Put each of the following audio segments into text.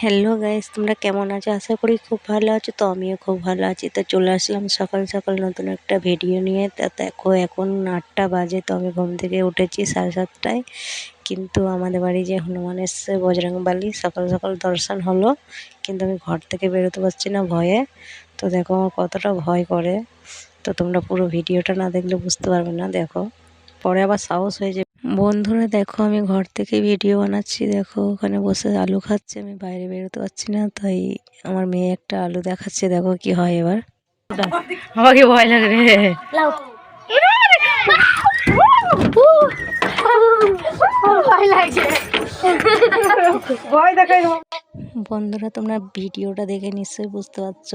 Hello guys তোমরা কেমন আছো? আশা করি খুব ভালো আছো, তো আমিও খুব ভালো আছি। তো চলে আসলাম সকাল সকাল নতুন একটা ভিডিও নিয়ে। তা দেখো, এখন আটটা বাজে, তো আমি ঘুম থেকে উঠেছি সাড়ে সাতটায়। কিন্তু আমাদের বাড়ি যে হনুমান এসছে বজরংবালি, সকাল সকাল দর্শন হলো। কিন্তু আমি ঘর থেকে বেরোতে পারছি না ভয়ে। তো দেখো, আমার কতটা ভয় করে। তো তোমরা পুরো ভিডিওটা না দেখলে বুঝতে পারবে না, দেখো। পরে আবার সাহস হয়ে যাবে। বন্ধুরা দেখো আমি ঘর থেকে ভিডিও বানাচ্ছি। দেখো ওখানে বসে আলু খাচ্ছে আমি বাইরে বেরোতে পারছি না তাই আমার মেয়ে একটা আলু দেখাচ্ছে দেখো কি হয় এবার। আমাকে ভয় লাগে রে বন্ধুরা তোমরা ভিডিওটা দেখে নিশ্চয়ই বুঝতে পারছ।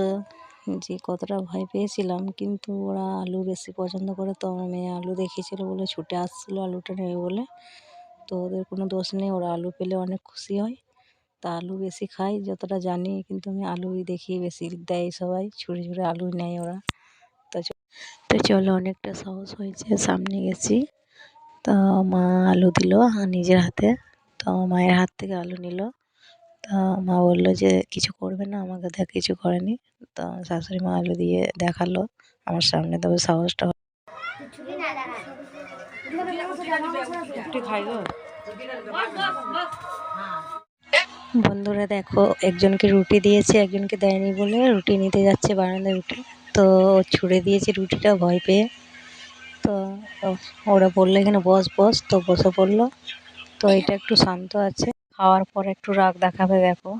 যে কতটা ভয় পেয়েছিলাম, কিন্তু ওরা আলু বেশি পছন্দ করে তো আমার মেয়ে আলু দেখিয়েছিল বলে ছুটে আসছিল আলুটা নেবে বলে। তো ওদের কোনো দোষ নেই, ওরা আলু পেলে অনেক খুশি হয়। তা আলু বেশি খাই যতটা জানি, কিন্তু আমি আলুই দেখি বেশি, দেয় সবাই ছুঁড়ে ছুঁড়ে আলু নেয় ওরা। তো তো চলো, অনেকটা সাহস হয়েছে, সামনে গেছি। তো মা আলু দিল নিজের হাতে। তো মায়ের হাত থেকে আলু নিল। তা মা বলল যে, কিছু করবে না আমাকে দেখ কিছু করেনি। তো শাশুড়ি মা আলু দিয়ে দেখাল আমার সামনে, তবে সাহসটা বন্ধুরা দেখো, একজনকে রুটি দিয়েছে, একজনকে দেয়নি বলে রুটি নিতে যাচ্ছে বারান্দায় উঠে তো ছুঁড়ে দিয়েছে রুটিটা ভয় পেয়ে। তো ওরা বলল, এখানে বস বস। তো বসে পড়ল। তো এটা একটু শান্ত আছে। খাওয়ার পর একটু রাগ দেখাবে দেখো।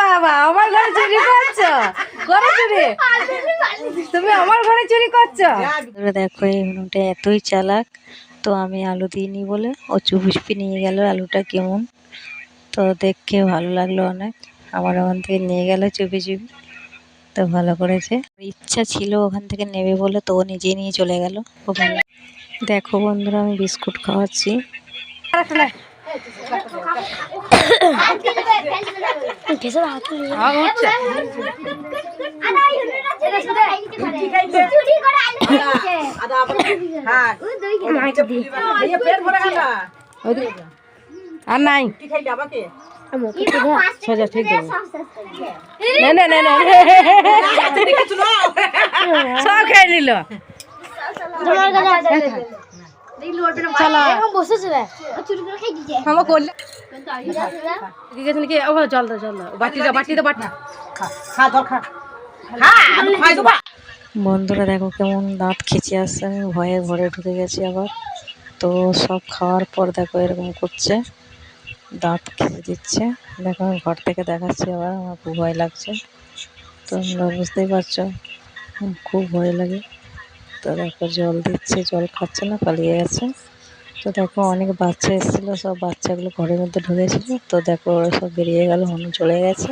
বাবা আমার ঘরে চুরি করছ? ঘরে চুরি? তুমি আমার ঘরে চুরি করছ? দেখো এই এতই চালাক তো আমি আলু দিইনি বলে ও চুপিসপি নিয়ে গেল আলুটা কেমন? তো দেখে ভালো লাগল অনেক আমার ওখান থেকে নিয়ে গেল চুপি চুপি তো ভালো করেছে। ইচ্ছা ছিল ওখান থেকে নেবে বলে তো ও নিজেই নিয়ে চলে গেল। দেখো বন্ধুরা আমি বিস্কুট খাওয়াচ্ছি। আর নাই। সোজা ঠিক সব খেয়ে নিল জল দাও জল দাও। বাটি দাও বাটি দাও বাটি বন্ধুরা দেখো কেমন দাঁত খিচে আসছে। আমি ভয়ে ঘরে ঢুকে গেছি আবার। তো সব খাওয়ার পর দেখো এরকম করছে। দাঁত খিচে দিচ্ছে। দেখো আমি ঘর থেকে দেখাচ্ছি আবার। আমার খুব ভয় লাগছে। তো তোমরা বুঝতেই পারছ। খুব ভয় লাগে। তো দেখো জল দিচ্ছে, জল খাচ্ছে না, পালিয়ে গেছে। তো দেখো অনেক বাচ্চা এসেছিল, সব বাচ্চাগুলো ঘরের মধ্যে ঢুকেছিল। তো দেখো ওরা সব বেরিয়ে গেল হনু চলে গেছে।